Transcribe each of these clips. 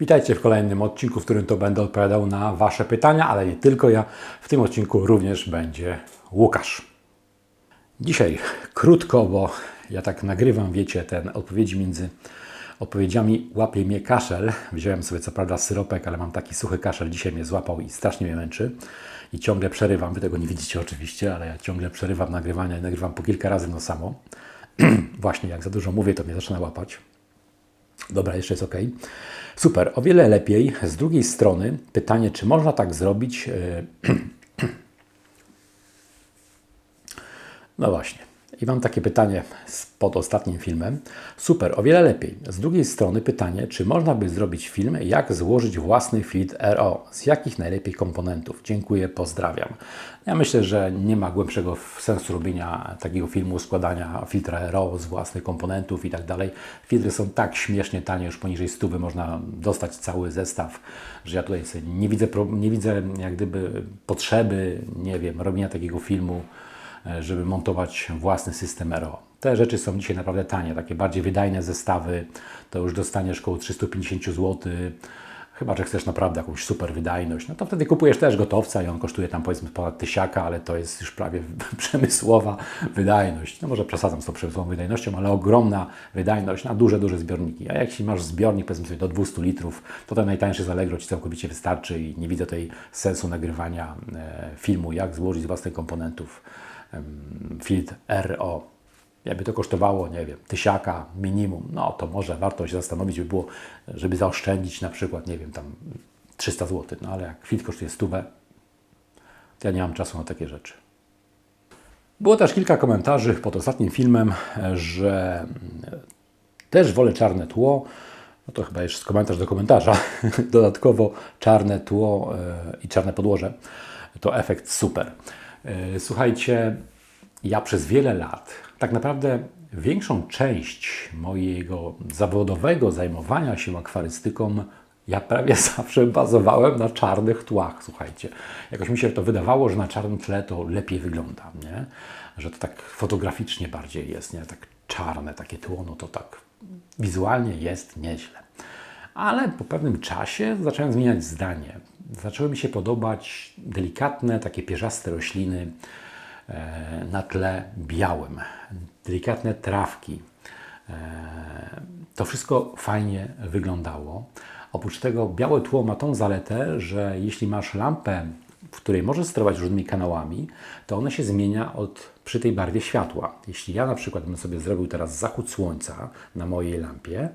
Witajcie w kolejnym odcinku, w którym to będę odpowiadał na Wasze pytania, ale nie tylko ja. W tym odcinku również będzie Łukasz. Dzisiaj krótko, bo ja tak nagrywam, wiecie, ten odpowiedzi między odpowiedziami łapie mnie kaszel. Wziąłem sobie co prawda syropek, ale mam taki suchy kaszel, dzisiaj mnie złapał i strasznie mnie męczy. I ciągle przerywam, wy tego nie widzicie oczywiście, ale ja ciągle przerywam nagrywania i nagrywam po kilka razy no samo. Właśnie jak za dużo mówię, to mnie zaczyna łapać. Dobra, jeszcze jest ok. Super, o wiele lepiej. Z drugiej strony pytanie, czy można tak zrobić? e, No właśnie. I mam takie pytanie pod ostatnim filmem. Super, o wiele lepiej. Z drugiej strony pytanie, czy można by zrobić film, jak złożyć własny filtr RO? Z jakich najlepiej komponentów? Dziękuję, pozdrawiam. Ja myślę, że nie ma głębszego sensu robienia takiego filmu, składania filtra RO z własnych komponentów i tak dalej. Filtry są tak śmiesznie tanie, już poniżej 100 można dostać cały zestaw, że ja tutaj nie widzę, nie widzę jak gdyby potrzeby, nie wiem, robienia takiego filmu żeby montować własny system RO. Te rzeczy są dzisiaj naprawdę tanie, takie bardziej wydajne zestawy, to już dostaniesz około 350 zł. Chyba, że chcesz naprawdę jakąś super wydajność, no to wtedy kupujesz też gotowca i on kosztuje tam powiedzmy ponad tysiaka, ale to jest już prawie przemysłowa wydajność. No może przesadzam z tą przemysłową wydajnością, ale ogromna wydajność na duże, duże zbiorniki. A jeśli masz zbiornik powiedzmy sobie do 200 litrów, to ten najtańszy z Ci całkowicie wystarczy i nie widzę tutaj sensu nagrywania e, filmu, jak złożyć z własnych komponentów filtr RO. Jakby to kosztowało, nie wiem, tysiaka minimum, no to może warto się zastanowić by było, żeby zaoszczędzić na przykład, nie wiem, tam 300 zł. No ale jak filtr kosztuje stówę, to ja nie mam czasu na takie rzeczy. Było też kilka komentarzy pod ostatnim filmem, że mm, też wolę czarne tło. No to chyba jeszcze komentarz do komentarza. Dodatkowo czarne tło e, i czarne podłoże to efekt super. E, Słuchajcie, ja przez wiele lat, tak naprawdę większą część mojego zawodowego zajmowania się akwarystyką, ja prawie zawsze bazowałem na czarnych tłach, słuchajcie. Jakoś mi się to wydawało, że na czarnym tle to lepiej wygląda, nie? Że to tak fotograficznie bardziej jest, nie? Tak czarne takie tło, no to tak wizualnie jest nieźle. Ale po pewnym czasie zacząłem zmieniać zdanie. Zaczęły mi się podobać delikatne, takie pierzaste rośliny e, na tle białym, delikatne trawki. E, To wszystko fajnie wyglądało. Oprócz tego białe tło ma tą zaletę, że jeśli masz lampę, w której możesz sterować różnymi kanałami, to one się zmienia od, przy tej barwie światła. Jeśli ja na przykład bym sobie zrobił teraz zachód słońca na mojej lampie,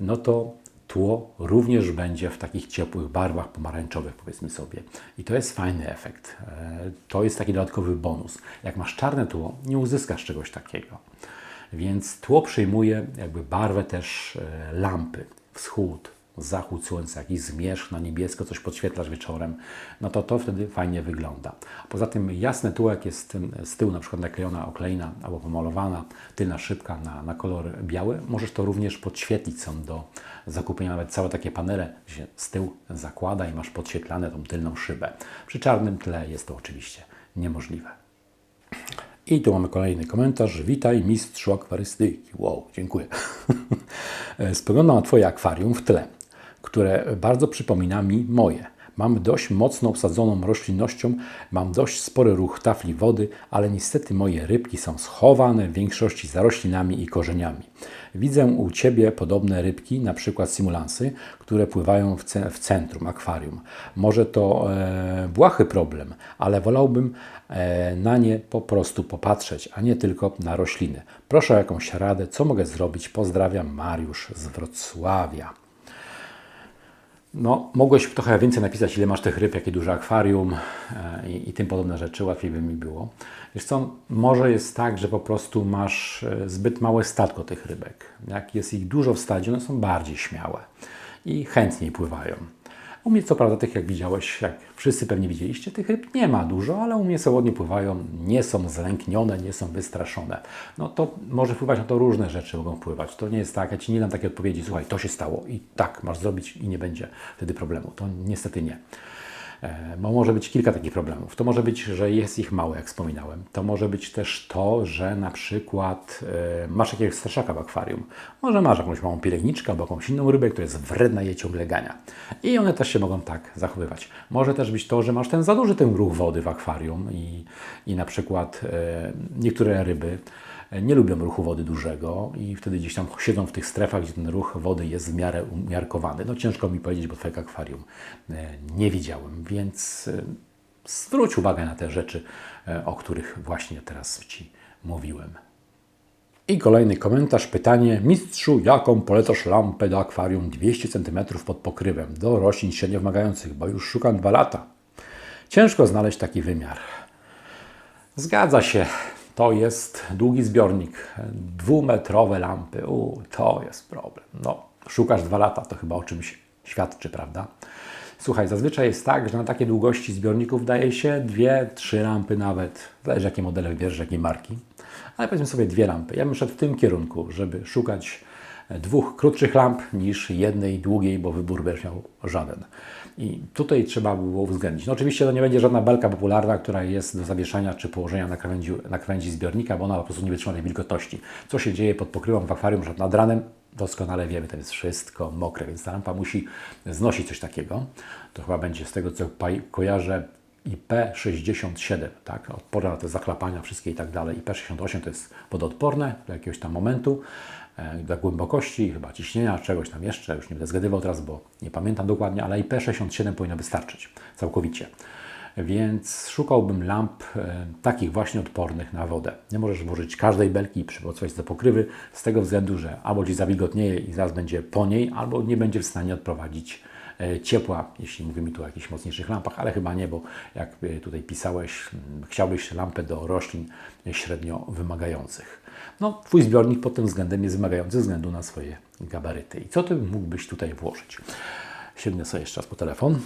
no to tło również będzie w takich ciepłych barwach pomarańczowych, powiedzmy sobie. I to jest fajny efekt. E, To jest taki dodatkowy bonus. Jak masz czarne tło, nie uzyskasz czegoś takiego. Więc tło przyjmuje jakby barwę też e, lampy, wschód, zachód słońca, jakiś zmierzch na niebiesko, coś podświetlasz wieczorem, no to to wtedy fajnie wygląda. Poza tym jasne tło, jak jest z tyłu na przykład naklejona okleina albo pomalowana, tylna szybka na, na kolor biały, możesz to również podświetlić. Są do zakupienia nawet całe takie panele, się z tyłu zakłada i masz podświetlane tą tylną szybę. Przy czarnym tle jest to oczywiście niemożliwe. I tu mamy kolejny komentarz. Witaj, mistrzu akwarystyki. Wow, dziękuję. Spoglądam na Twoje akwarium w tle, które bardzo przypomina mi moje. Mam dość mocno obsadzoną roślinnością, mam dość spory ruch tafli wody, ale niestety moje rybki są schowane w większości za roślinami i korzeniami. Widzę u Ciebie podobne rybki, na przykład simulansy, które pływają w, ce- w centrum akwarium. Może to e, błahy problem, ale wolałbym e, na nie po prostu popatrzeć, a nie tylko na rośliny. Proszę o jakąś radę, co mogę zrobić. Pozdrawiam, Mariusz z Wrocławia. No, mogłeś trochę więcej napisać, ile masz tych ryb, jakie duże akwarium e, i, i tym podobne rzeczy, łatwiej by mi było. Wiesz co, może jest tak, że po prostu masz e, zbyt małe statko tych rybek. Jak jest ich dużo w stadzie, one są bardziej śmiałe i chętniej pływają. U mnie co prawda tych, jak widziałeś, jak wszyscy pewnie widzieliście, tych ryb nie ma dużo, ale u mnie swobodnie pływają, nie są zlęknione, nie są wystraszone. No to może wpływać na to różne rzeczy mogą wpływać. To nie jest tak, ja Ci nie dam takiej odpowiedzi, słuchaj, to się stało i tak masz zrobić i nie będzie wtedy problemu. To niestety nie. E, Bo może być kilka takich problemów. To może być, że jest ich mało, jak wspominałem. To może być też to, że na przykład e, masz jakiegoś straszaka w akwarium. Może masz jakąś małą pielęgniczkę albo jakąś inną rybę, która jest wredna i je ciągle gania. I one też się mogą tak zachowywać. Może też być to, że masz ten za duży ten ruch wody w akwarium i, i na przykład e, niektóre ryby nie lubią ruchu wody dużego i wtedy gdzieś tam siedzą w tych strefach, gdzie ten ruch wody jest w miarę umiarkowany. No ciężko mi powiedzieć, bo Twojego akwarium e, nie widziałem, więc e, zwróć uwagę na te rzeczy, e, o których właśnie teraz Ci mówiłem. I kolejny komentarz, pytanie. Mistrzu, jaką polecasz lampę do akwarium 200 cm pod pokrywem do roślin średnio wymagających, bo już szukam dwa lata. Ciężko znaleźć taki wymiar. Zgadza się. To jest długi zbiornik. Dwumetrowe lampy. U, to jest problem. No, szukasz dwa lata, to chyba o czymś świadczy, prawda? Słuchaj, zazwyczaj jest tak, że na takie długości zbiorników daje się dwie, trzy lampy nawet. Zależy jakie modele wybierzesz, jakiej marki. Ale powiedzmy sobie dwie lampy. Ja bym szedł w tym kierunku, żeby szukać dwóch krótszych lamp niż jednej długiej, bo wybór będziesz miał żaden. I tutaj trzeba by było uwzględnić. No oczywiście to nie będzie żadna belka popularna, która jest do zawieszania czy położenia na krawędzi, na krawędzi zbiornika, bo ona po prostu nie wytrzyma tej wilgotności. Co się dzieje pod pokrywą w akwarium, że nad ranem doskonale wiemy, to jest wszystko mokre, więc ta lampa musi znosić coś takiego. To chyba będzie z tego, co kojarzę, IP67, tak, odporna na te zachlapania wszystkie i tak dalej. IP68 to jest wodoodporne do jakiegoś tam momentu, e, do głębokości, chyba ciśnienia, czegoś tam jeszcze, już nie będę zgadywał teraz, bo nie pamiętam dokładnie, ale IP67 powinno wystarczyć całkowicie. Więc szukałbym lamp e, takich właśnie odpornych na wodę. Nie możesz włożyć każdej belki i przymocować do pokrywy z tego względu, że albo ci zawilgotnieje i zaraz będzie po niej, albo nie będzie w stanie odprowadzić ciepła, jeśli mówimy tu o jakichś mocniejszych lampach, ale chyba nie, bo jak e, tutaj pisałeś, chciałbyś lampę do roślin średnio wymagających. No, Twój zbiornik pod tym względem jest wymagający ze względu na swoje gabaryty. I co Ty mógłbyś tutaj włożyć? Sięgnę sobie jeszcze raz po telefon.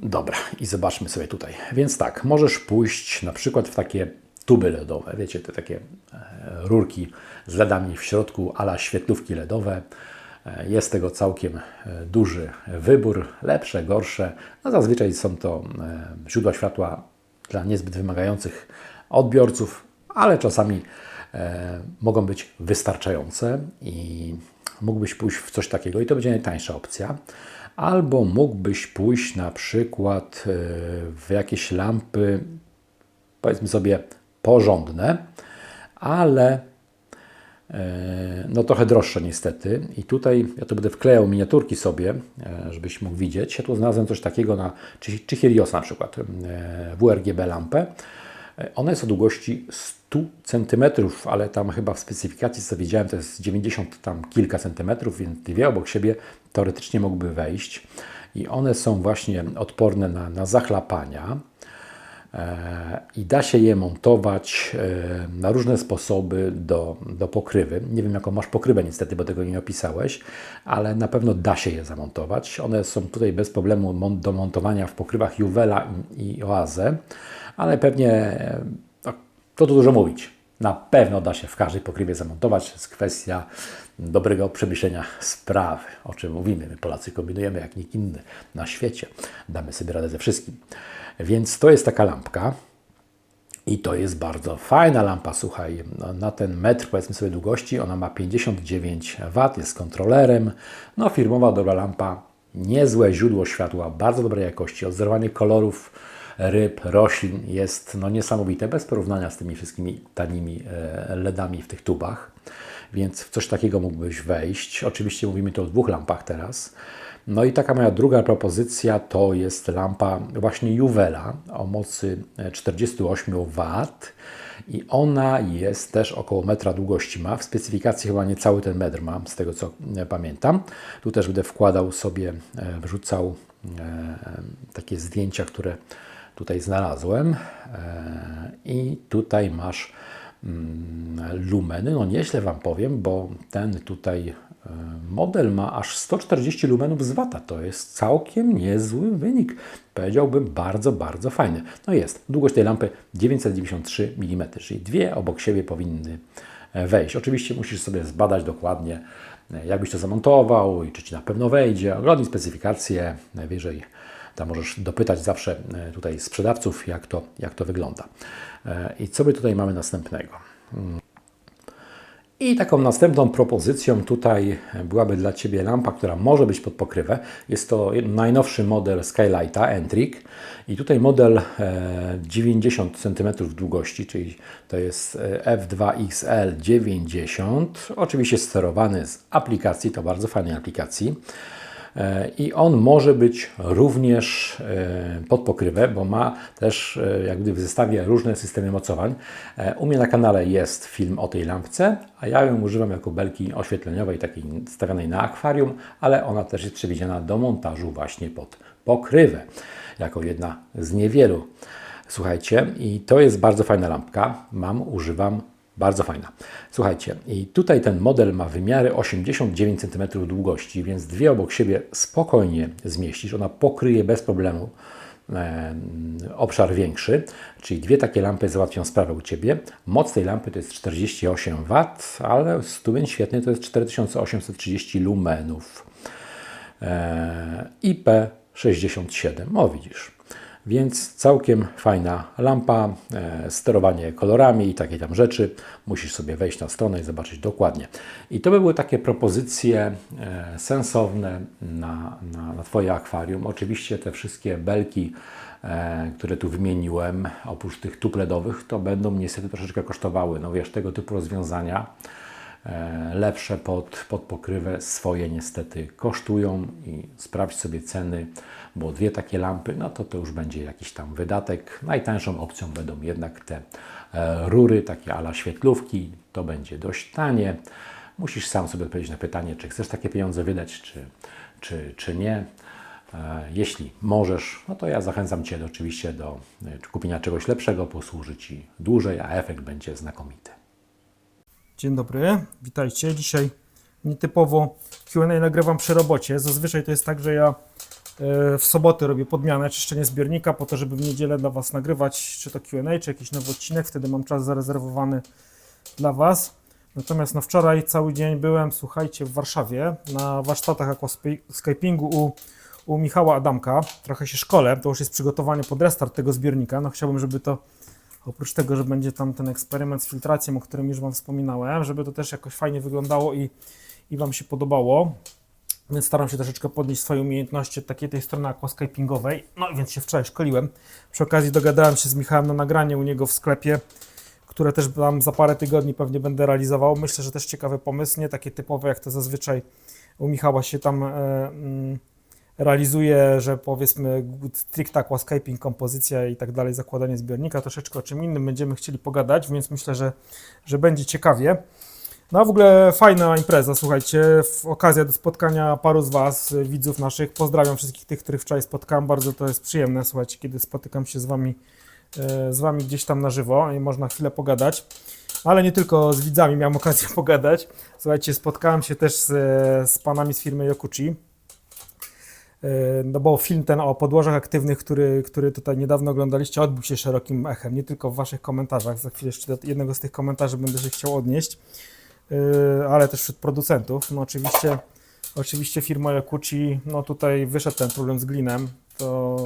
Dobra, i zobaczmy sobie tutaj. Więc tak, możesz pójść na przykład w takie tuby LEDowe. Wiecie, te takie e, rurki z LEDami w środku, ala świetlówki LEDowe. E, Jest tego całkiem e, duży wybór, lepsze, gorsze. No zazwyczaj są to e, źródła światła dla niezbyt wymagających odbiorców, ale czasami mogą być wystarczające i mógłbyś pójść w coś takiego i to będzie najtańsza opcja. Albo mógłbyś pójść na przykład w jakieś lampy, powiedzmy sobie, porządne, ale no trochę droższe niestety. I tutaj ja tu będę wklejał miniaturki sobie, e, żebyś mógł widzieć. Ja tu znalazłem coś takiego na czy, Helios na przykład, e, WRGB lampę. E, Ona jest o długości 100 cm, ale tam chyba w specyfikacji, co widziałem, to jest 90 tam kilka centymetrów, więc dwie obok siebie teoretycznie mogłyby wejść. I one są właśnie odporne na, na zachlapania. I da się je montować e, na różne sposoby do, do pokrywy. Nie wiem, jaką masz pokrywę, niestety, bo tego nie opisałeś, ale na pewno da się je zamontować. One są tutaj bez problemu do montowania w pokrywach Juwela i, i Oazę, ale pewnie, e, no, to tu dużo mówić. Na pewno da się w każdej pokrywie zamontować. To jest kwestia dobrego przemyślenia sprawy, o czym mówimy. My Polacy kombinujemy jak nikt inny na świecie. Damy sobie radę ze wszystkim. Więc to jest taka lampka. I to jest bardzo fajna lampa, słuchaj, no, na ten metr powiedzmy sobie długości, ona ma 59 W, jest kontrolerem, no firmowa dobra lampa, niezłe źródło światła, bardzo dobrej jakości, odzorowanie kolorów ryb, roślin jest no, niesamowite, bez porównania z tymi wszystkimi tanimi e, LEDami w tych tubach, więc w coś takiego mógłbyś wejść. Oczywiście mówimy tu o dwóch lampach teraz. No i taka moja druga propozycja to jest lampa właśnie Juwela o mocy 48 W i ona jest też około metra długości ma. W specyfikacji chyba nie cały ten metr ma, z tego co e, pamiętam. Tu też będę wkładał sobie, e, wrzucał e, takie zdjęcia, które tutaj znalazłem E, i tutaj masz mm, lumeny. No nieźle Wam powiem, bo ten tutaj e, model ma aż 140 lumenów z wata. To jest całkiem niezły wynik. Powiedziałbym bardzo, bardzo fajny. No jest. Długość tej lampy 993 mm, czyli dwie obok siebie powinny e, wejść. Oczywiście musisz sobie zbadać dokładnie, e, jak byś to zamontował i czy Ci na pewno wejdzie. Oglądnij specyfikację, najwyżej Tam możesz dopytać zawsze e, tutaj sprzedawców, jak to, jak to wygląda. I co my tutaj mamy następnego? I taką następną propozycją tutaj byłaby dla Ciebie lampa, która może być pod pokrywę. Jest to najnowszy model Skylighta Entrik i tutaj model e, 90 cm długości, czyli to jest e, F2XL 90, oczywiście sterowany z aplikacji, to bardzo fajnej aplikacji. E, I on może być również e, pod pokrywę, bo ma też e, jak gdyby w zestawie różne systemy mocowań. U mnie na kanale jest film o tej lampce, a ja ją używam jako belki oświetleniowej, takiej stawianej na akwarium, ale ona też jest przewidziana do montażu właśnie pod pokrywę, jako jedna z niewielu. Słuchajcie, i to jest bardzo fajna lampka. Mam, używam, bardzo fajna. Słuchajcie, i tutaj ten model ma wymiary 89 cm długości, więc dwie obok siebie spokojnie zmieścisz. Ona pokryje bez problemu e, obszar większy, czyli dwie takie lampy załatwią sprawę u Ciebie. Moc tej lampy to jest 48 W, ale studień świetny to jest 4830 lumenów. E, IP67, o widzisz. Więc całkiem fajna lampa, e, sterowanie kolorami i takie tam rzeczy. Musisz sobie wejść na stronę i zobaczyć dokładnie. I to by były takie propozycje e, sensowne na, na, na Twoje akwarium. Oczywiście te wszystkie belki, e, które tu wymieniłem, oprócz tych tupledowych, to będą niestety troszeczkę kosztowały. No wiesz, tego typu rozwiązania e, lepsze pod, pod pokrywę swoje niestety kosztują i sprawdź sobie ceny bo dwie takie lampy, no to to już będzie jakiś tam wydatek. Najtańszą opcją będą jednak te e, rury, takie ala świetlówki, to będzie dość tanie. Musisz sam sobie odpowiedzieć na pytanie, czy chcesz takie pieniądze wydać, czy, czy, czy nie. E, jeśli możesz, no to ja zachęcam Cię oczywiście do e, kupienia czegoś lepszego, posłuży Ci dłużej, a efekt będzie znakomity. Dzień dobry, witajcie. Dzisiaj nietypowo Q&A nagrywam przy robocie. Zazwyczaj to jest tak, że ja w sobotę robię podmianę, czyszczenie zbiornika po to, żeby w niedzielę dla Was nagrywać czy to Q&A, czy jakiś nowy odcinek. Wtedy mam czas zarezerwowany dla Was. Natomiast no wczoraj cały dzień byłem, słuchajcie, w Warszawie na warsztatach aquascapingu u, u Michała Adamka. Trochę się szkole, to już jest przygotowanie pod restart tego zbiornika. No chciałbym, żeby to Oprócz tego, że będzie tam ten eksperyment z filtracją, o którym już Wam wspominałem, żeby to też jakoś fajnie wyglądało i, i Wam się podobało. Więc staram się troszeczkę podnieść swoje umiejętności od takiej tej strony aquascapingowej. No więc się wczoraj szkoliłem. Przy okazji dogadałem się z Michałem na nagranie u niego w sklepie, które też tam za parę tygodni pewnie będę realizował. Myślę, że też ciekawy pomysł, nie takie typowe jak to zazwyczaj u Michała się tam e, mm, realizuje, że powiedzmy stricte aquascaping, kompozycja i tak dalej, zakładanie zbiornika, troszeczkę o czym innym będziemy chcieli pogadać, więc myślę, że, że będzie ciekawie. No w ogóle fajna impreza, słuchajcie, okazja do spotkania paru z Was, y, widzów naszych, pozdrawiam wszystkich tych, których wczoraj spotkałem, bardzo to jest przyjemne, słuchajcie, kiedy spotykam się z Wami, e, z wami gdzieś tam na żywo i można chwilę pogadać. Ale nie tylko z widzami miałem okazję pogadać. Słuchajcie, spotkałem się też z, z panami z firmy Yokuchi. E, No bo film ten o podłożach aktywnych, który, który tutaj niedawno oglądaliście, odbył się szerokim echem, nie tylko w Waszych komentarzach. Za chwilę jeszcze do jednego z tych komentarzy będę się chciał odnieść, ale też wśród producentów. No oczywiście, oczywiście firma Yakuchi, no tutaj wyszedł ten problem z glinem, to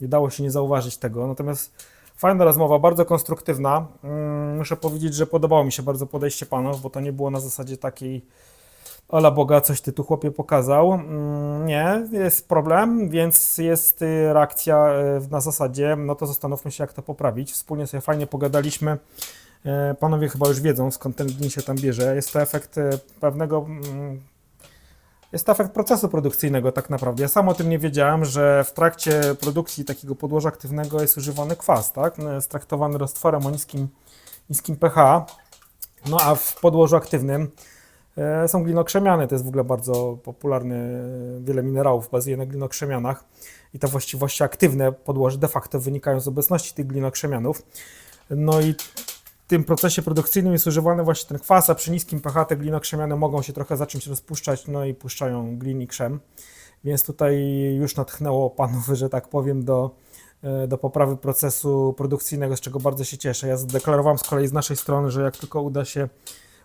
nie dało się nie zauważyć tego. Natomiast fajna rozmowa, bardzo konstruktywna. Mm, Muszę powiedzieć, że podobało mi się bardzo podejście panów, bo to nie było na zasadzie takiej Ola Boga, coś ty tu chłopie pokazał. Mm, Nie, jest problem, więc jest y, reakcja y, na zasadzie, no to zastanówmy się, jak to poprawić. Wspólnie sobie fajnie pogadaliśmy. E, Panowie chyba już wiedzą, skąd ten glin się tam bierze. Jest to efekt y, pewnego. mm, Jest to efekt procesu produkcyjnego, tak naprawdę. Ja sam o tym nie wiedziałem, że w trakcie produkcji takiego podłoża aktywnego jest używany kwas, tak? Jest traktowany roztworem o niskim, niskim pH. No a w podłożu aktywnym E, Są glinokrzemiany, to jest w ogóle bardzo popularny, e, wiele minerałów bazuje na glinokrzemianach i te właściwości aktywne podłoży de facto wynikają z obecności tych glinokrzemianów. No i tym procesie produkcyjnym jest używany właśnie ten kwas, a przy niskim pH te glinokrzemiany mogą się trochę zacząć rozpuszczać, no i puszczają glin i krzem. Więc tutaj już natchnęło panów, że tak powiem, do, e, do poprawy procesu produkcyjnego, z czego bardzo się cieszę. Ja zadeklarowałem z kolei z naszej strony, że jak tylko uda się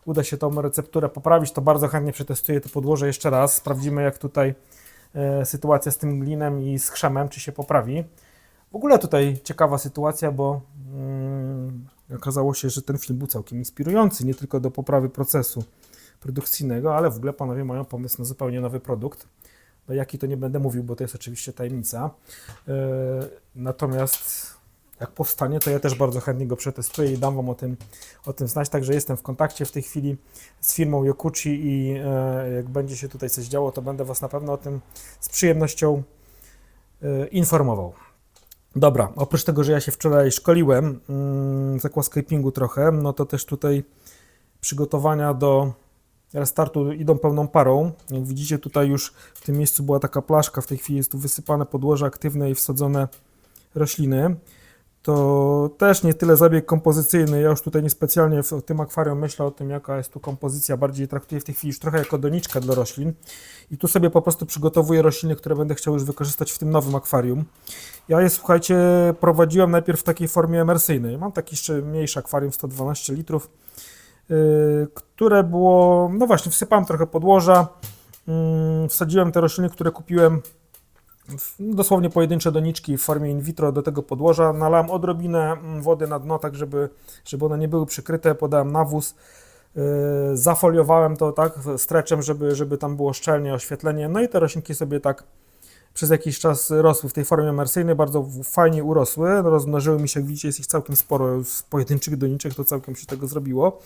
uda się tą recepturę poprawić, to bardzo chętnie przetestuję to podłoże jeszcze raz. Sprawdzimy, jak tutaj e, sytuacja z tym glinem i z chrzemem, czy się poprawi. W ogóle tutaj ciekawa sytuacja, bo mm, okazało się, że ten film był całkiem inspirujący, nie tylko do poprawy procesu produkcyjnego, ale w ogóle panowie mają pomysł na zupełnie nowy produkt. No jaki to nie będę mówił, bo to jest oczywiście tajemnica. E, Natomiast jak powstanie, to ja też bardzo chętnie go przetestuję i dam Wam o tym, o tym znać. Także jestem w kontakcie w tej chwili z firmą Yokuchi i e, jak będzie się tutaj coś działo, to będę Was na pewno o tym z przyjemnością e, informował. Dobra, oprócz tego, że ja się wczoraj szkoliłem mm, z aquascapingu trochę, no to też tutaj przygotowania do restartu idą pełną parą. Jak widzicie, tutaj już w tym miejscu była taka plaszka, w tej chwili jest tu wysypane podłoże aktywne i wsadzone rośliny. To też nie tyle zabieg kompozycyjny. Ja już tutaj niespecjalnie w tym akwarium myślę o tym, jaka jest tu kompozycja. Bardziej traktuję w tej chwili już trochę jako doniczkę dla roślin. I tu sobie po prostu przygotowuję rośliny, które będę chciał już wykorzystać w tym nowym akwarium. Ja je, słuchajcie, prowadziłem najpierw w takiej formie emersyjnej. Mam taki jeszcze mniejszy akwarium, 112 litrów, yy, które było, no właśnie, wsypałem trochę podłoża, yy, wsadziłem te rośliny, które kupiłem dosłownie pojedyncze doniczki w formie in vitro do tego podłoża. Nalałem odrobinę mm, wody na dno, tak żeby, żeby one nie były przykryte. Podałem nawóz, yy, zafoliowałem to tak streczem, żeby, żeby tam było szczelnie oświetlenie. No i te roślinki sobie tak przez jakiś czas rosły w tej formie emersyjnej, bardzo fajnie urosły, rozmnożyły mi się, jak widzicie, jest ich całkiem sporo, z pojedynczych doniczek to całkiem się tego zrobiło.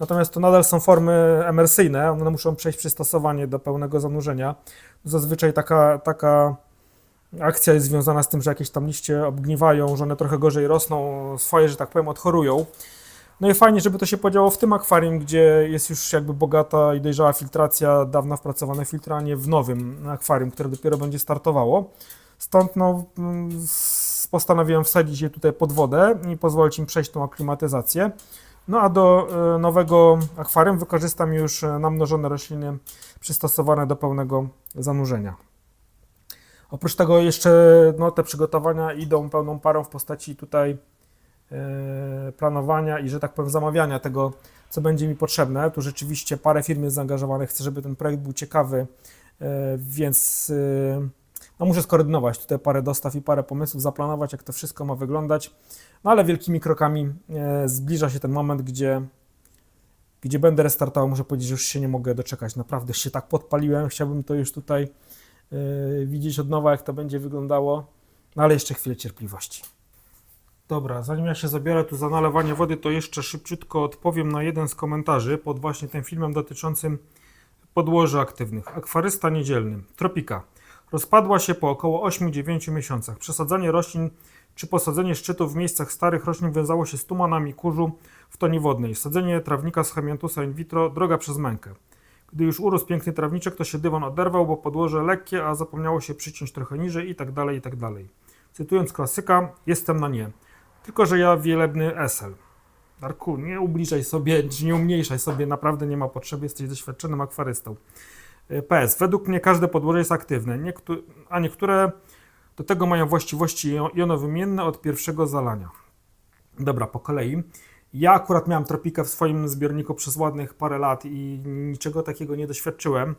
Natomiast to nadal są formy emersyjne, one muszą przejść przystosowanie do pełnego zanurzenia. Zazwyczaj taka, taka akcja jest związana z tym, że jakieś tam liście obgniwają, że one trochę gorzej rosną, swoje, że tak powiem, odchorują. No i fajnie, żeby to się podziało w tym akwarium, gdzie jest już jakby bogata i dojrzała filtracja, dawno wpracowane filtry, a nie w nowym akwarium, które dopiero będzie startowało. Stąd no, mm, postanowiłem wsadzić je tutaj pod wodę i pozwolić im przejść tą aklimatyzację. No a do e, nowego akwarium wykorzystam już e, namnożone rośliny przystosowane do pełnego zanurzenia. Oprócz tego jeszcze no, te przygotowania idą pełną parą w postaci tutaj e, planowania i, że tak powiem, zamawiania tego, co będzie mi potrzebne. Tu rzeczywiście parę firm jest zaangażowanych, chcę, żeby ten projekt był ciekawy, e, więc e, no, muszę skoordynować tutaj parę dostaw i parę pomysłów, zaplanować, jak to wszystko ma wyglądać. No ale wielkimi krokami zbliża się ten moment, gdzie, gdzie będę restartował. Muszę powiedzieć, że już się nie mogę doczekać. Naprawdę się tak podpaliłem, chciałbym to już tutaj widzieć od nowa, jak to będzie wyglądało. No ale jeszcze chwilę cierpliwości. Dobra, zanim ja się zabiorę tu za nalewanie wody, to jeszcze szybciutko odpowiem na jeden z komentarzy pod właśnie tym filmem dotyczącym podłoży aktywnych. Akwarysta niedzielny. Tropika. Rozpadła się po około 8-9 miesiącach. Przesadzanie roślin czy posadzenie szczytów w miejscach starych roślin wiązało się z tumanami kurzu w toni wodnej. Sadzenie trawnika z chemiantusa in vitro droga przez mękę. Gdy już urósł piękny trawniczek, to się dywan oderwał, bo podłoże lekkie, a zapomniało się przyciąć trochę niżej i tak dalej, i tak dalej. Cytując klasyka, jestem na nie. Tylko, że ja wielebny esel. Darku, nie ubliżaj sobie, czy nie umniejszaj sobie, naprawdę nie ma potrzeby, jesteś doświadczonym akwarystą. Y, PS. Według mnie każde podłoże jest aktywne, Niektó- a niektóre do tego mają właściwości jo- jonowymienne od pierwszego zalania. Dobra, po kolei. Ja akurat miałem tropikę w swoim zbiorniku przez ładnych parę lat i niczego takiego nie doświadczyłem.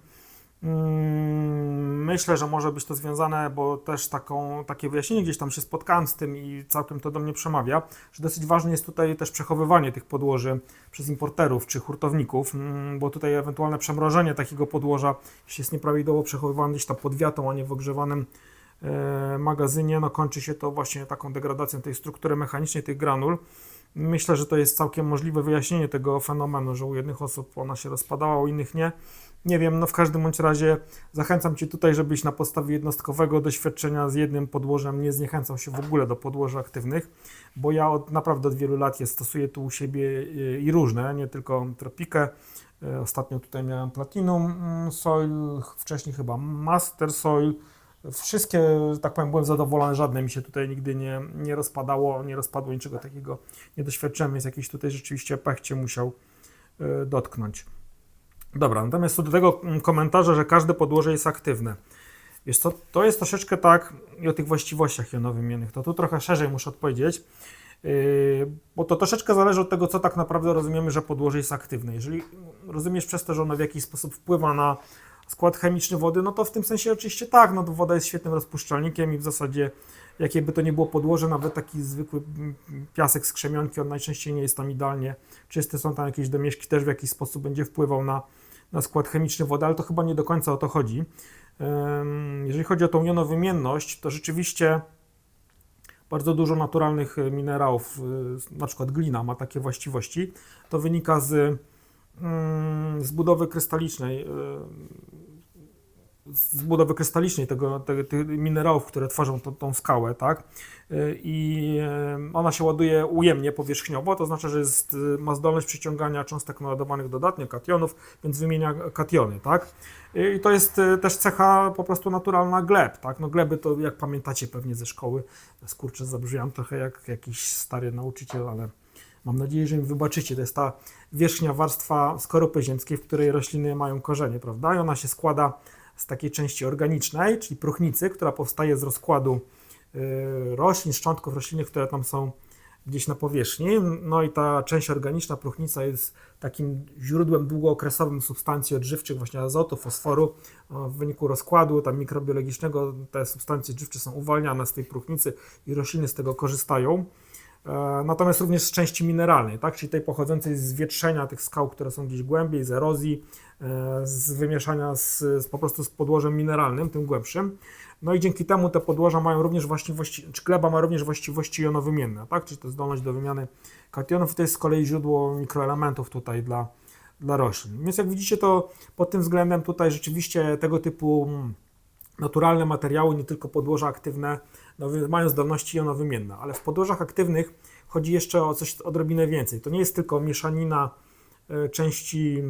Mm, Myślę, że może być to związane, bo też taką, takie wyjaśnienie gdzieś tam się spotkałem z tym i całkiem to do mnie przemawia, że dosyć ważne jest tutaj też przechowywanie tych podłoży przez importerów czy hurtowników, mm, bo tutaj ewentualne przemrożenie takiego podłoża, jeśli jest nieprawidłowo przechowywane gdzieś tam pod wiatą, a nie w ogrzewanym e, magazynie, no kończy się to właśnie taką degradacją tej struktury mechanicznej tych granul. Myślę, że to jest całkiem możliwe wyjaśnienie tego fenomenu, że u jednych osób ona się rozpadała, u innych nie. Nie wiem, no w każdym bądź razie zachęcam Cię tutaj, żebyś na podstawie jednostkowego doświadczenia z jednym podłożem nie zniechęcał się w ogóle do podłoży aktywnych, bo ja od, naprawdę od wielu lat je stosuję tu u siebie y, i różne, nie tylko tropikę. Y, Ostatnio tutaj miałem Platinum mm, Soil, wcześniej chyba Master Soil. Wszystkie, tak powiem, byłem zadowolony, żadne mi się tutaj nigdy nie, nie rozpadało, nie rozpadło niczego takiego, nie doświadczyłem, więc jakiś tutaj rzeczywiście pech Cię musiał y, dotknąć. Dobra, natomiast co do tego mm, komentarza, że każde podłoże jest aktywne. Wiesz co, to jest troszeczkę tak i o tych właściwościach jonowymiennych, to tu trochę szerzej muszę odpowiedzieć, yy, bo to troszeczkę zależy od tego, co tak naprawdę rozumiemy, że podłoże jest aktywne. Jeżeli rozumiesz przez to, że ono w jakiś sposób wpływa na skład chemiczny wody, no to w tym sensie oczywiście tak, no to woda jest świetnym rozpuszczalnikiem i w zasadzie jakie by to nie było podłoże, nawet taki zwykły piasek z krzemionki, on najczęściej nie jest tam idealnie czysty, są tam jakieś domieszki, też w jakiś sposób będzie wpływał na, na skład chemiczny wody, ale to chyba nie do końca o to chodzi. Jeżeli chodzi o tą jonowymienność, to rzeczywiście bardzo dużo naturalnych minerałów, y, na przykład glina ma takie właściwości. To wynika z, z budowy krystalicznej, y, z budowy krystalicznej tego, te, tych minerałów, które tworzą tą, tą skałę, tak? Y, I y, ona się ładuje ujemnie, powierzchniowo, to znaczy, że jest, ma zdolność przyciągania cząstek naładowanych dodatnio, kationów, więc wymienia kationy, tak? I to jest też cecha po prostu naturalna gleb, tak? No gleby to, jak pamiętacie pewnie ze szkoły, skurczę zabrzmiałem trochę jak jakiś stary nauczyciel, ale mam nadzieję, że mi wybaczycie. To jest ta wierzchnia warstwa skorupy ziemskiej, w której rośliny mają korzenie, prawda? I ona się składa z takiej części organicznej, czyli próchnicy, która powstaje z rozkładu y, roślin, szczątków roślinnych, które tam są gdzieś na powierzchni. No i ta część organiczna, próchnica jest takim źródłem długookresowym substancji odżywczych, właśnie azotu, fosforu. O, W wyniku rozkładu tam mikrobiologicznego te substancje odżywcze są uwalniane z tej próchnicy i rośliny z tego korzystają. E, Natomiast również z części mineralnej, tak? czyli tej pochodzącej z wietrzenia tych skał, które są gdzieś głębiej, z erozji, e, z wymieszania z, z po prostu z podłożem mineralnym, tym głębszym. No i dzięki temu te podłoża mają również właściwości, czy gleba ma również właściwości jonowymienne, tak? czyli to zdolność do wymiany kationów i to jest z kolei źródło mikroelementów tutaj dla, dla roślin. Więc jak widzicie, to pod tym względem tutaj rzeczywiście tego typu mm, naturalne materiały, nie tylko podłoża aktywne, no, mają zdolności jonowymienne, ale w podłożach aktywnych chodzi jeszcze o coś odrobinę więcej. To nie jest tylko mieszanina e, części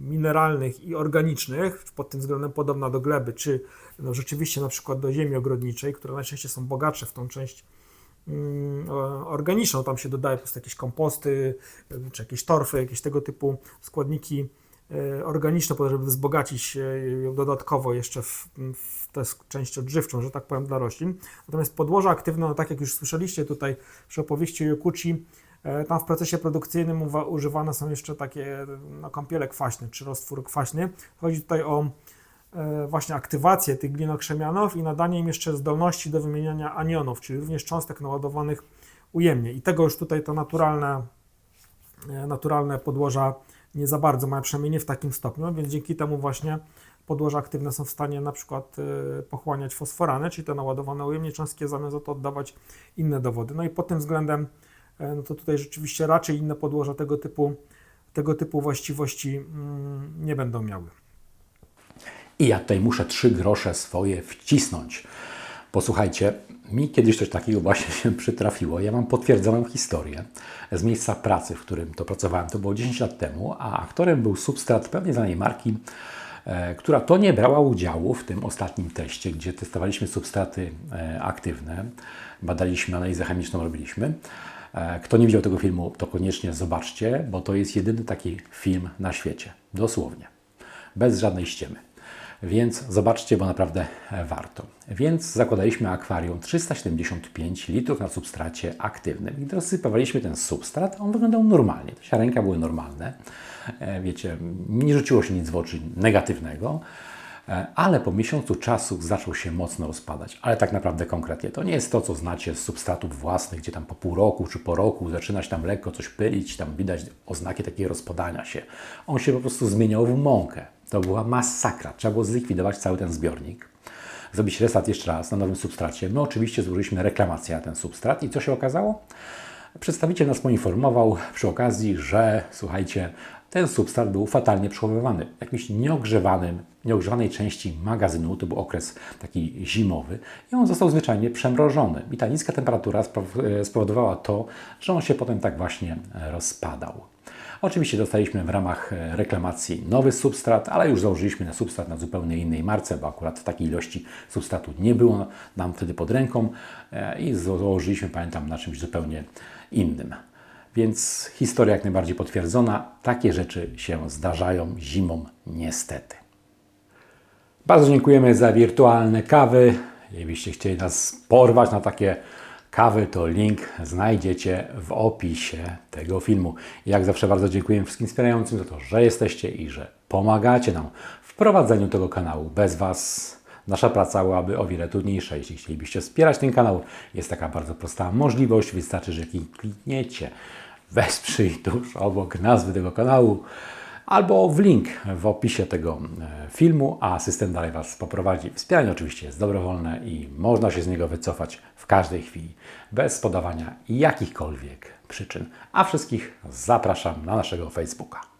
mineralnych i organicznych, pod tym względem podobna do gleby, czy no, rzeczywiście na przykład do ziemi ogrodniczej, które najczęściej są bogatsze w tą część mm, organiczną. Tam się dodaje po prostu jakieś komposty, y, czy jakieś torfy, jakieś tego typu składniki organiczne, po to, żeby wzbogacić ją dodatkowo jeszcze w, w tę część odżywczą, że tak powiem, dla roślin. Natomiast podłoża aktywne, no tak jak już słyszeliście tutaj przy opowieści o Yokuchi, e, tam w procesie produkcyjnym używane są jeszcze takie no, kąpiele kwaśne, czy roztwór kwaśny. Chodzi tutaj o e, właśnie aktywację tych glinokrzemianów i nadanie im jeszcze zdolności do wymieniania anionów, czyli również cząstek naładowanych ujemnie. I tego już tutaj to naturalne, e, naturalne podłoża nie za bardzo mają, przynajmniej nie w takim stopniu, więc dzięki temu właśnie podłoża aktywne są w stanie na przykład e, pochłaniać fosforany, czyli te naładowane ujemnie cząstki, zamiast za to oddawać inne dowody. No i pod tym względem, e, no to tutaj rzeczywiście raczej inne podłoża tego typu, tego typu właściwości mm, nie będą miały. I ja tutaj muszę trzy grosze swoje wcisnąć. Posłuchajcie, mi kiedyś coś takiego właśnie się przytrafiło. Ja mam potwierdzoną historię z miejsca pracy, w którym to pracowałem. To było 10 lat temu, a aktorem był substrat pewnie znanej marki, e, która to nie brała udziału w tym ostatnim teście, gdzie testowaliśmy substraty e, aktywne, badaliśmy analizę chemiczną, robiliśmy. E, Kto nie widział tego filmu, to koniecznie zobaczcie, bo to jest jedyny taki film na świecie. Dosłownie. Bez żadnej ściemy. Więc zobaczcie, bo naprawdę e, warto. Więc zakładaliśmy akwarium 375 litrów na substracie aktywnym. I dosypywaliśmy ten substrat, on wyglądał normalnie. Te Ziarenka były normalne. E, Wiecie, nie rzuciło się nic w oczy negatywnego. E, Ale po miesiącu czasu zaczął się mocno rozpadać. Ale tak naprawdę konkretnie to nie jest to, co znacie z substratów własnych, gdzie tam po pół roku czy po roku zaczyna się tam lekko coś pylić, tam widać oznaki takiego rozpadania się. On się po prostu zmieniał w mąkę. To była masakra. Trzeba było zlikwidować cały ten zbiornik, zrobić reset jeszcze raz na nowym substracie. My oczywiście złożyliśmy reklamację na ten substrat i co się okazało? Przedstawiciel nas poinformował przy okazji, że słuchajcie, ten substrat był fatalnie przechowywany w jakimś nieogrzewanym, nieogrzewanej części magazynu, to był okres taki zimowy i on został zwyczajnie przemrożony. I ta niska temperatura e, spowodowała to, że on się potem tak właśnie e, rozpadał. Oczywiście dostaliśmy w ramach e, reklamacji nowy substrat, ale już założyliśmy na substrat na zupełnie innej marce, bo akurat w takiej ilości substratu nie było nam wtedy pod ręką e, i założyliśmy, pamiętam, na czymś zupełnie innym. Więc historia jak najbardziej potwierdzona. Takie rzeczy się zdarzają zimą, niestety. Bardzo dziękujemy za wirtualne kawy. Jakbyście chcieli nas porwać na takie kawy, to link znajdziecie w opisie tego filmu. Jak zawsze bardzo dziękuję wszystkim wspierającym za to, że jesteście i że pomagacie nam w prowadzeniu tego kanału. Bez Was nasza praca byłaby o wiele trudniejsza. Jeśli chcielibyście wspierać ten kanał, jest taka bardzo prosta możliwość. Wystarczy, że klikniecie wesprzyj tuż obok nazwy tego kanału albo w link w opisie tego e, filmu, a asystent dalej Was poprowadzi. Wspieranie oczywiście jest dobrowolne i można się z niego wycofać w każdej chwili, bez podawania jakichkolwiek przyczyn. A wszystkich zapraszam na naszego Facebooka.